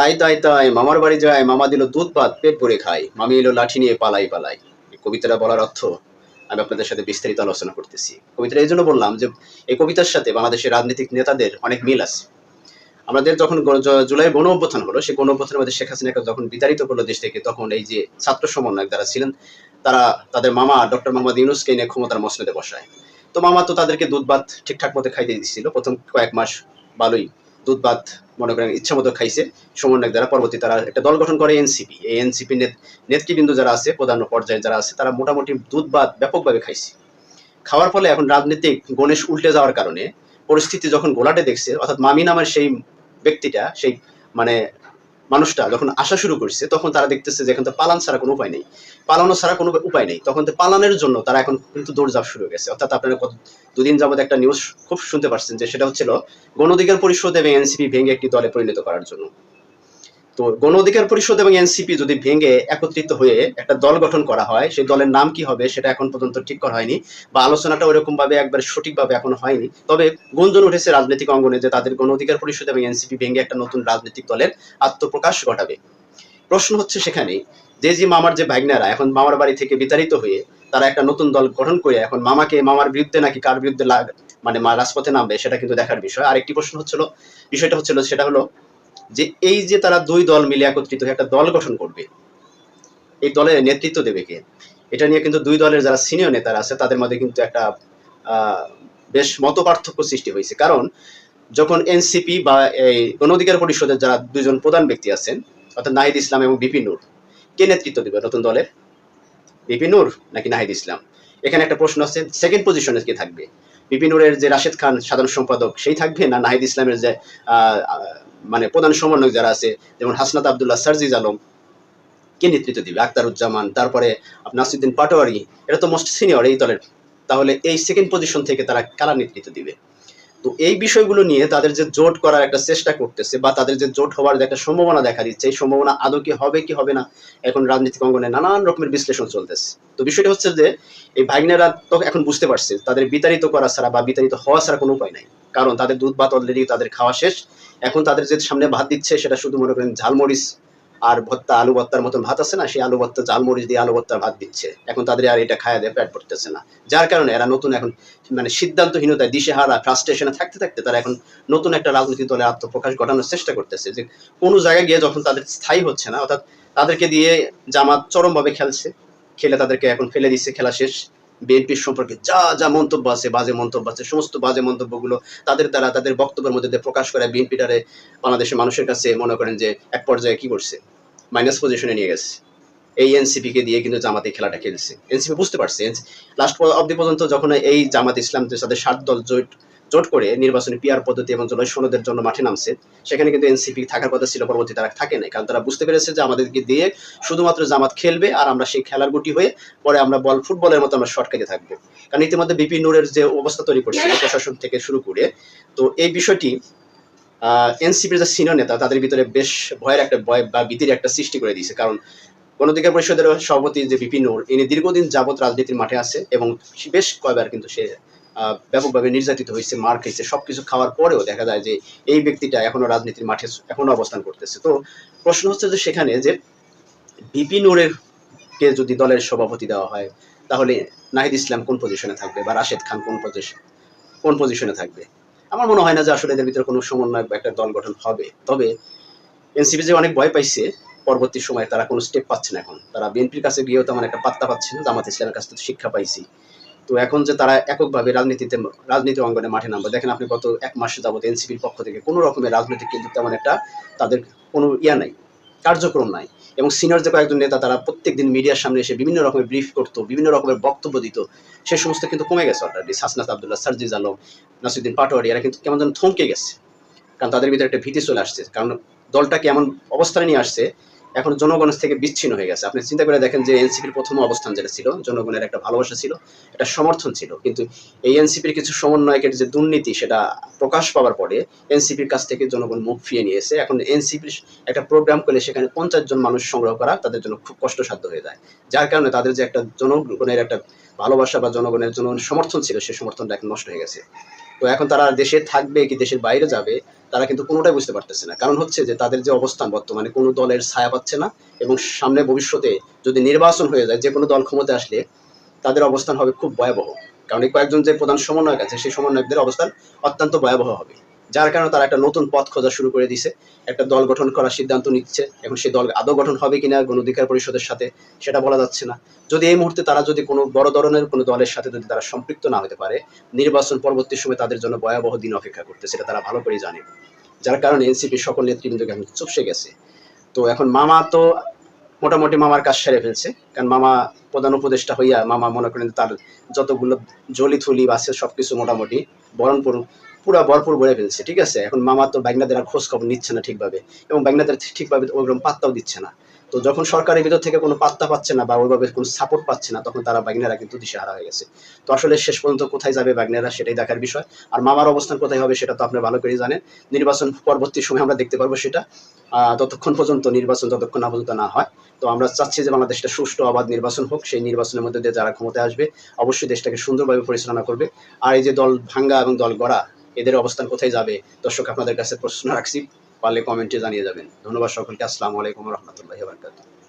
তাই তাই তাই, মামার বাড়ি যায়, মামা দিল দুধ ভাত, পেট ভরে খায়। মামি এলো লাঠি নিয়ে পালাই পালাই। কবিতাটা বলার অর্থ, আমি আপনাদের সাথে বিস্তারিত আলোচনা করতেছি। কবিতাটা এই জন্য বললাম যে, এই কবিতার সাথে বাংলাদেশের রাজনৈতিক নেতাদের অনেক মিল আছে। আমাদের যখন জুলাই গণ অভ্যুত্থান হলো, সেই গণ অভ্যুত্থানের মধ্যে শেখ হাসিনাকে যখন বিতাড়িত করল দেশ থেকে, তখন এই যে ছাত্র সমন্বয়ক যারা ছিলেন, তারা, তাদের মামা ডক্টর মোহাম্মদ ইউনুসকে এনে ক্ষমতার মসনদে বসায়। তো মামা তো তাদেরকে দুধ ভাত ঠিকঠাক মতো খাইতে দিচ্ছিল প্রথম কয়েক মাস ভালোই দুধ ভাত মনে করেন ইচ্ছা মতো খাইছে। সমন্বয় দ্বারা পরবর্তী তারা একটা দল গঠন করে এনসিপি। এই এনসিপি নেতৃবৃন্দ যারা আছে, প্রধান পর্যায়ে যারা আছে, তারা মোটামুটি দুধ বাদ ব্যাপকভাবে খাইছে। খাওয়ার ফলে এখন রাজনীতিক গণেশ উল্টে যাওয়ার কারণে পরিস্থিতি যখন গোলাটে দেখছে, অর্থাৎ মামি নামের সেই ব্যক্তিটা, সেই মানে মানুষটা যখন আসা শুরু করছে, তখন তারা দেখতেছে যে এখন তো পালান ছাড়া কোনো উপায় নেই। পালানো ছাড়া কোনো উপায় নেই। তখন তো পালানোর জন্য তারা এখন কিন্তু দৌড়ঝাঁপ শুরু হয়ে গেছে। অর্থাৎ আপনারা কত দুদিন যাবত একটা নিউজ খুব শুনতে পারছেন যে সেটা হচ্ছিল গণধিকার পরিষদ এবং এনসিপি ভেঙে একটি দলে পরিণত করার জন্য। তো গণ অধিকার পরিষদ এবং এনসিপি যদি ভেঙে একত্রিত হয়ে একটা দল গঠন করা হয়, সেই দলের নাম কি হবে সেটা এখন পর্যন্ত ঠিক করা হয়নি বা আলোচনাটা ওরকম ভাবে একবার সঠিকভাবে এখনও হয়নি। তবে গুঞ্জন উঠেছে রাজনৈতিক অঙ্গনে যে তাদের গণ অধিকার পরিষদ এবং এনসিপি ভেঙে একটা নতুন রাজনৈতিক দলের আত্মপ্রকাশ ঘটাবে। প্রশ্ন হচ্ছে সেখানে যে যে মামার যে ভাগ্নারা, এখন মামার বাড়ি থেকে বিতাড়িত হয়ে তারা একটা নতুন দল গঠন করে এখন মামাকে, মামার বিরুদ্ধে নাকি কার বিরুদ্ধে মানে রাজপথে নামবে, সেটা কিন্তু দেখার বিষয়। আরেকটি প্রশ্ন হচ্ছিল, বিষয়টা হচ্ছিল সেটা হলো যে এই যে তারা দুই দল মিলে একত্রিত হয়ে একটা দল গঠন করবে, এই দলের নেতৃত্ব দেবে কে? এটা নিয়ে কিন্তু দুই দলের যারা সিনিয়র নেতারা আছে, তাদের মধ্যে কিন্তু একটা বেশ মত পার্থক্য সৃষ্টি হয়েছে। কারণ যখন এনসিপি বা এই গণ অধিকার পরিষদের যারা দুজন প্রধান ব্যক্তি আছেন, অর্থাৎ নাহিদ ইসলাম এবং বিপিন নূর, কে নেতৃত্ব দেবে নতুন দলের? বিপিন নূর নাকি নাহিদ ইসলাম? এখানে একটা প্রশ্ন আছে সেকেন্ড পজিশনে কে থাকবে? বিপিন নূরের যে রাশেদ খান সাধারণ সম্পাদক, সেই থাকবে না নাহিদ ইসলামের যে মানে প্রধান সমন্বয়ক যারা আছে, যেমন হাসনাত আবদুল্লাহ সার্জিজ আলম, কে নেতৃত্ব দিবে? আক্তারুজ্জামান, তারপরে নাসিউদ্দিন পাটোয়ারি এটা তো মোস্ট সিনিয়র এই দলের। তাহলে এই সেকেন্ড পজিশন থেকে তারা কারা নেতৃত্ব দিবে? তো এই বিষয়গুলো নিয়ে তাদের যে জোট করার একটা চেষ্টা করতেছে বা তাদের যে জোট হওয়ার যে একটা সম্ভাবনা দেখা দিচ্ছে, এই সম্ভাবনা আদৌ কি হবে কি হবে না, এখন রাজনৈতিক অঙ্গনে নানান রকমের বিশ্লেষণ চলতেছে। তো বিষয়টা হচ্ছে যে, এই ভাগ্নেরা তো এখন বুঝতে পারছে, তাদের বিতাড়িত করা ছাড়া বা বিতাড়িত হওয়া ছাড়া কোনো উপায় নাই। কারণ তাদের দুধ ভাত অলরেডি তাদের খাওয়া শেষ। এখন তাদের যে সামনে ভাত দিচ্ছে, সেটা শুধু মনে করেন ঝালমরিচ আর ভত্তা আলু ভত্তার মতন ভাত আছে না, সেই আলু ভত্তা ঝালমরিচ দিয়ে আলু ভত্তার ভাত দিচ্ছে। এখন তাদের আর এটা খায়া দিয়ে পেট ভরতেছে না। যার কারণে এরা নতুন এখন মানে সিদ্ধান্তহীনতায়, দিশেহারা ফ্রাস্ট্রেশনে থাকতে থাকতে তারা এখন নতুন একটা রাজনৈতিক দলে আত্মপ্রকাশ ঘটানোর চেষ্টা করতেছে যে কোনো জায়গায় গিয়ে যখন তাদের স্থায়ী হচ্ছে না, অর্থাৎ তাদেরকে দিয়ে জামাত চরমভাবে খেলছে, খেলে তাদেরকে এখন ফেলে দিচ্ছে, খেলা শেষ। বিএনপির সম্পর্কে যা যা মন্তব্য আছে, বাজে মন্তব্য আছে, সমস্ত বাজে মন্তব্যগুলো তাদের দ্বারা, তাদের বক্তব্যের মধ্যে প্রকাশ করে বিএনপি বিএনপিটারে বাংলাদেশের মানুষের কাছে মনে করেন যে এক পর্যায়ে কি করছে? মাইনাস পজিশনে নিয়ে গেছে। এই এনসিপি কে দিয়ে কিন্তু জামাতে খেলাটা খেলছে। এনসিপি বুঝতে পারছে লাস্ট অব্দি পর্যন্ত যখন এই জামাত ইসলাম তাদের সাত দল জোট জোট করে নির্বাচনী পিয়ার পদ্ধতি এবং জলয় সনদের জন্য মাঠে নামছে। সেখানে কিন্তু এনসিপি থাকার কথা ছিল পরবর্তী তারা থাকে নাই। কারণ তারা বুঝতে পেরেছে যে আমাদেরকে দিয়ে শুধুমাত্র জামাত খেলবে আর আমরা সেই খেলার গুটি হয়ে পরে আমরা বল ফুটবলের মতো আমরা শর্ট খেতে থাকব। কারণ ইতিমধ্যে বিপিন নূরের যে অবস্থা তৈরি করছে প্রশাসন থেকে শুরু করে তো এই বিষয়টি এনসিপির যে সিনিয়র নেতা তাদের ভিতরে বেশ ভয়ের একটা ভয় বা ভীতির একটা সৃষ্টি করে দিয়েছে। কারণ গণঅধিকার পরিষদের সভাপতি যে বিপিন নূর ইনি দীর্ঘদিন যাবৎ রাজনীতির মাঠে আছে এবং বেশ কয়বার কিন্তু সে ব্যাপকভাবে নির্যাতিত হয়েছে, মার খেয়েছে, সবকিছু খাওয়ার পরেও দেখা যায় যে এই ব্যক্তিটা এখনও রাজনীতির মাঠে এখনও অবস্থান করতেছে। তো প্রশ্ন হচ্ছে যে সেখানে যে বিপিন নূরের কে যদি দলের সভাপতি দেওয়া হয়, তাহলে নাহিদ ইসলাম কোন পজিশনে থাকবে বা রাশেদ খান কোন পজিশন কোন পজিশনে থাকবে? আমার মনে হয় না যে আসলে এদের ভিতরে কোনো সমন্বয় বা একটা দল গঠন হবে। তবে এনসিপি যে অনেক ভয় পাইছে, পরবর্তী সময়ে তারা কোনো স্টেপ পাচ্ছে না এখন। তারা বিএনপির কাছে গিয়েও তেমন একটা পাত্তা পাচ্ছে না, জামাত ইসলামের কাছ থেকে শিক্ষা পাইছি। তো এখন যে তারা এককভাবে রাজনীতিতে, রাজনীতি অঙ্গনে মাঠে নামবে, দেখেন আপনি গত এক মাস যাবত এনসিপির পক্ষ থেকে কোনো রকমের রাজনৈতিক কিন্তু তেমন একটা তাদের কোনো ইয়া নাই, কার্যক্রম নাই। এবং সিনিয়র যে কয়েকজন নেতা, তারা প্রত্যেকদিন মিডিয়ার সামনে এসে বিভিন্ন রকমের ব্রিফ করতো, বিভিন্ন রকমের বক্তব্য দিত। সে সমস্ত কিন্তু কমে গেছে অলরেডি হাসনাত আবদুল্লাহ সার্জিজ আলম নাসিউদ্দিন পাটোয়ারি, এরা কিন্তু কেমন যেন থমকে গেছে। কারণ তাদের ভিতরে একটা ভীতি চলে আসছে। কারণ দলটাকে এমন অবস্থানে নিয়ে আসছে এখন জনগণের থেকে বিচ্ছিন্ন হয়ে গেছে। আপনি চিন্তা করে দেখেন যে এনসিপির প্রথম অবস্থান যেটা ছিল, জনগণের একটা ভালোবাসা ছিল, একটা সমর্থন ছিল। কিন্তু এই এনসিপির কিছু সমন্বয়কের যে দুর্নীতি সেটা প্রকাশ পাওয়ার পরে এনসিপির কাছ থেকে জনগণ মুখ ফিরিয়ে নিয়েছে এখন এনসিপির একটা প্রোগ্রাম করলে সেখানে পঞ্চাশ জন মানুষ সংগ্রহ করা তাদের জন্য খুব কষ্টসাধ্য হয়ে যায়। যার কারণে তাদের যে একটা জনগণের একটা ভালোবাসা বা জনগণের জন্য সমর্থন ছিল সেই সমর্থনটা এখন নষ্ট হয়ে গেছে। তো এখন তারা দেশে থাকবে কি দেশের বাইরে যাবে, তারা কিন্তু কোনোটাই বুঝতে পারতেছে না। কারণ হচ্ছে যে তাদের যে অবস্থান বর্তমানে কোনো দলের ছায়া পাচ্ছে না এবং সামনে ভবিষ্যতে যদি নির্বাচন হয়ে যায় যে কোনো দল ক্ষমতা আসলে তাদের অবস্থান হবে খুব ভয়াবহ। কারণ এই কয়েকজন যে প্রধান সমন্বয়ক আছে, সেই সমন্বয়কদের অবস্থান অত্যন্ত ভয়াবহ হবে। যার কারণে তারা একটা নতুন পথ খোঁজা শুরু করে দিছে। একটা দল গঠন করার সিদ্ধান্ত নিচ্ছে এখন সেই দল আদৌ গঠন হবে কিনা গণ অধিকার পরিষদের সাথে সেটা বলা যাচ্ছে না। যদি এই মুহূর্তে তারা যদি কোনো বড় ধরনের কোনো দলের সাথে যদি তারা সম্পৃক্ত না হতে পারে, নির্বাচন পরবর্তী সময় তাদের জন্য ভয়াবহ দিন অপেক্ষা করতে সেটা তারা ভালো করেই জানে। যার কারণে এনসিপি সকল নেতৃবৃন্দকে এখন চুপসে গেছে। তো এখন মামা তো মোটামুটি মামার কাজ সেরে ফেলছে, কারণ মামা প্রধান উপদেষ্টা হইয়া মামা মনে করেন তার যতগুলো জলি থুলি আছে সবকিছু মোটামুটি বরণপুর পুরা ভরপুর ভরে ফেলছে, ঠিক আছে? এখন মামা তো ব্যাগনাদের আর খোঁজ খবর নিচ্ছে না ঠিকভাবে, এবং ব্যাগনাদের ঠিকভাবে ওইরকম পাত্তাও দিচ্ছে না। তো যখন সরকারের ভিতর থেকে কোনো পাত্তা পাচ্ছে না বা ওইভাবে কোনো সাপোর্ট পাচ্ছে না, তখন তারা বাগনেরা কিন্তু দিশেহারা হয়ে গেছে। তো আসলে শেষ পর্যন্ত কোথায় যাবে বাগনেরা সেটাই দেখার বিষয়। আর মামার অবস্থান কোথায় হবে সেটা তো আপনি ভালো করেই জানেন। নির্বাচন পরবর্তী সময় আমরা দেখতে পারব সেটা। ততক্ষণ পর্যন্ত নির্বাচন যতক্ষণ না পর্যন্ত না হয়। তো আমরা চাচ্ছি যে বাংলাদেশটা সুষ্ঠু অবাধ নির্বাচন হোক, সেই নির্বাচনের মধ্যে দিয়ে যারা ক্ষমতায় আসবে, অবশ্যই দেশটাকে সুন্দরভাবে পরিচালনা করবে। আর এই যে দল ভাঙ্গা এবং দল গড়া এদের অবস্থান কোথায় যাবে? দর্শক, আপনাদের কাছে প্রশ্ন রাখছি, পারলে কমেন্টে জানিয়ে যাবেন। ধন্যবাদ সকলকে, আসসালামু আলাইকুম রহমতুল্লাহ